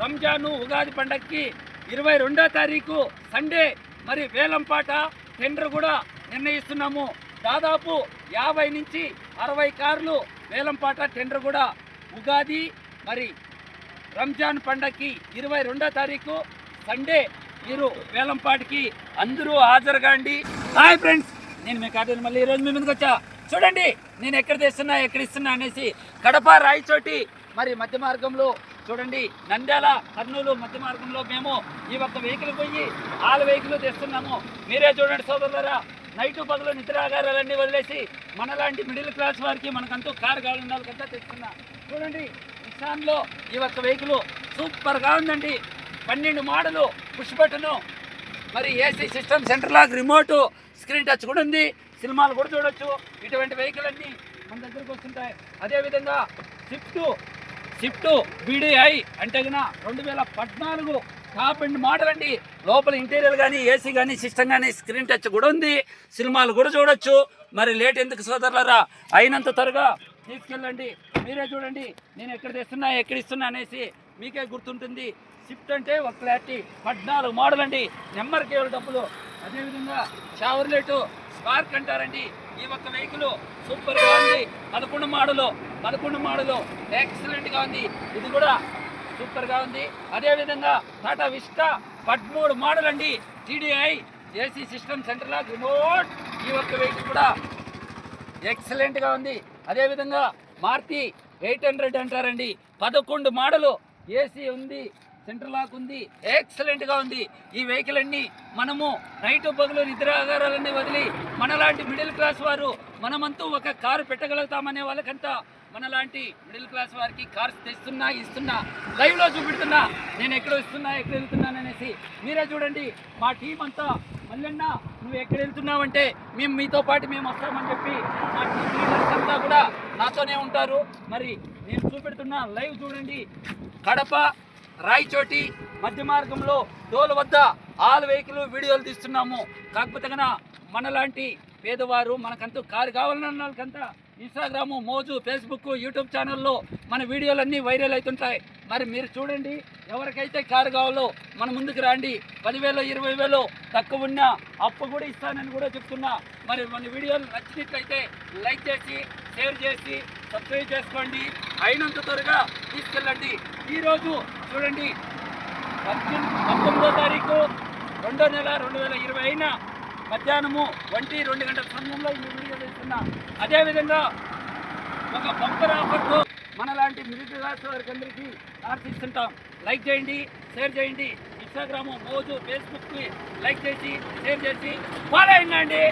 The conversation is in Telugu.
రంజాను ఉగాది పండగకి ఇరవై రెండో తారీఖు సండే మరి వేలంపాట టెండర్ కూడా నిర్ణయిస్తున్నాము. దాదాపు యాభై నుంచి అరవై కార్లు వేలంపాట టెండర్ కూడా ఉగాది మరి రంజాన్ పండగకి ఇరవై రెండో తారీఖు సండే మీరు వేలంపాటికి అందరూ హాజరు కాండి హాయ్ ఫ్రెండ్స్ నేను మీ కాదు మళ్ళీ ఈరోజు మీ ముందుకు వచ్చా. చూడండి నేను ఎక్కడ తెస్తున్నా ఎక్కడ ఇస్తున్నా అనేసి కడప రాయచోటి మరి మధ్య మార్గంలో చూడండి నంద్యాల కర్నూలు మధ్య మార్గంలో మేము ఈ ఒక్క వెహికల్ పోయి ఆల వెహికల్ తెస్తున్నాము. మీరే చూడండి సోదరులరా నైటు పగలు నిద్రాగారాలన్నీ వదిలేసి మనలాంటి మిడిల్ క్లాస్ వారికి మనకంటూ కారు కావాలి వాళ్ళకంతా తెస్తున్నా చూడండి నిసాన్లో ఈ ఒక్క వెహికల్ సూపర్గా ఉందండి. పన్నెండు మోడలు పుష్ బటను మరి AC system centre lock remote screen touch కూడా ఉంది. సినిమాలు కూడా చూడొచ్చు. ఇటువంటి వెహికల్ అన్నీ మన దగ్గరకు వస్తుంటాయి. అదేవిధంగా స్విఫ్ట్ షిఫ్ట్ బీడీఐ అంటే కన్నా రెండు వేల పద్నాలుగు టాప్ అండ్ మోడల్ అండి లోపల ఇంటీరియర్ కానీ ఏసీ కానీ సిస్టమ్ కానీ స్క్రీన్ టచ్ కూడా ఉంది. సినిమాలు కూడా చూడొచ్చు. మరి లేట్ ఎందుకు సోదరులరా? అయినంత త్వరగా తీసుకెళ్ళండి. మీరే చూడండి. నేను ఎక్కడ తెస్తున్నా ఎక్కడ ఇస్తున్నా అనేసి మీకే గుర్తుంటుంది. షిఫ్ట్ అంటే ఒక క్లారిటీ. పద్నాలుగు మోడల్ అండి నెంబర్ కేవలం డబ్బులు? అదేవిధంగా షవర్లెట్ పార్క్ అంటారండి. ఈ ఒక్క వెహికల్ సూపర్గా ఉంది. పదకొండు మోడలు పదకొండు మోడలు. ఎక్సలెంట్గా ఉంది. ఇది కూడా సూపర్గా ఉంది. అదేవిధంగా టాటా విస్టా పదమూడు మోడల్ అండి TDI AC system centre lock remote ఈ ఒక్క వెహికల్ కూడా ఎక్సలెంట్గా ఉంది. అదేవిధంగా మార్తి ఎయిట్ హండ్రెడ్ అంటారండి. పదకొండు మోడలు ఏసీ ఉంది. సెంటర్ లాక్ ఉంది. ఎక్సలెంట్గా ఉంది. ఈ వెహికల్ అన్ని మనము నైట్ నిద్ర నిద్రాగారాలన్నీ వదిలి మనలాంటి మిడిల్ క్లాస్ వారు మనమంతా ఒక కారు పెట్టగలుగుతామనే వాళ్ళకంతా మనలాంటి మిడిల్ క్లాస్ వారికి కార్స్ తెస్తున్నా ఇస్తున్నా లైవ్లో చూపెడుతున్నా నేను ఎక్కడ ఇస్తున్నా ఎక్కడ వెళ్తున్నాను అనేసి మీరే చూడండి. మా టీం అంతా మల్లన్న నువ్వు ఎక్కడ వెళ్తున్నావంటే మేము మీతో పాటు మేము వస్తామని చెప్పి మా టీం లీడర్స్ అంతా కూడా నాతోనే ఉంటారు. మరి నేను చూపెడుతున్నా లైవ్ చూడండి. కడప రాయచోటి మధ్య మార్గంలో టోల్ వద్ద ఆల్ వెహికల్ వీడియోలు తీస్తున్నాము. కాకపోతే కన్నా మనలాంటి పేదవారు మనకంత కారు కావాలన్న వాళ్ళకంతా ఇన్స్టాగ్రాము మోజు ఫేస్బుక్ యూట్యూబ్ ఛానల్లో మన వీడియోలన్నీ వైరల్ అవుతుంటాయి. మరి మీరు చూడండి ఎవరికైతే కారు కావాలో మన ముందుకు రండి. పదివేలు ఇరవై వేలు తక్కువ ఉన్నా అప్పు కూడా ఇస్తానని కూడా చెప్తున్నా. మరి మన వీడియోలు నచ్చినట్లయితే లైక్ చేసి షేర్ చేసి సబ్స్క్రైబ్ చేసుకోండి. అయినంత త్వరగా తీసుకెళ్ళండి. ఈరోజు చూడండి. పద్దెనిమిది పంతొమ్మిదో తారీఖు రెండో నెల రెండు వేల ఇరవై అయిన మధ్యాహ్నము ఒంటి రెండు గంటల సమయంలో ఈ వీడియో చేస్తున్నా. అదేవిధంగా ఒక బంపర్ ఆఫర్తో మనలాంటి మిడిల్ క్లాస్ వారికి అందరికీ ఆర్థిస్తుంటాం లైక్ చేయండి షేర్ చేయండి. ఇన్స్టాగ్రాము మోజు ఫేస్బుక్కి లైక్ చేసి షేర్ చేసి ఫాలో అయిందండి.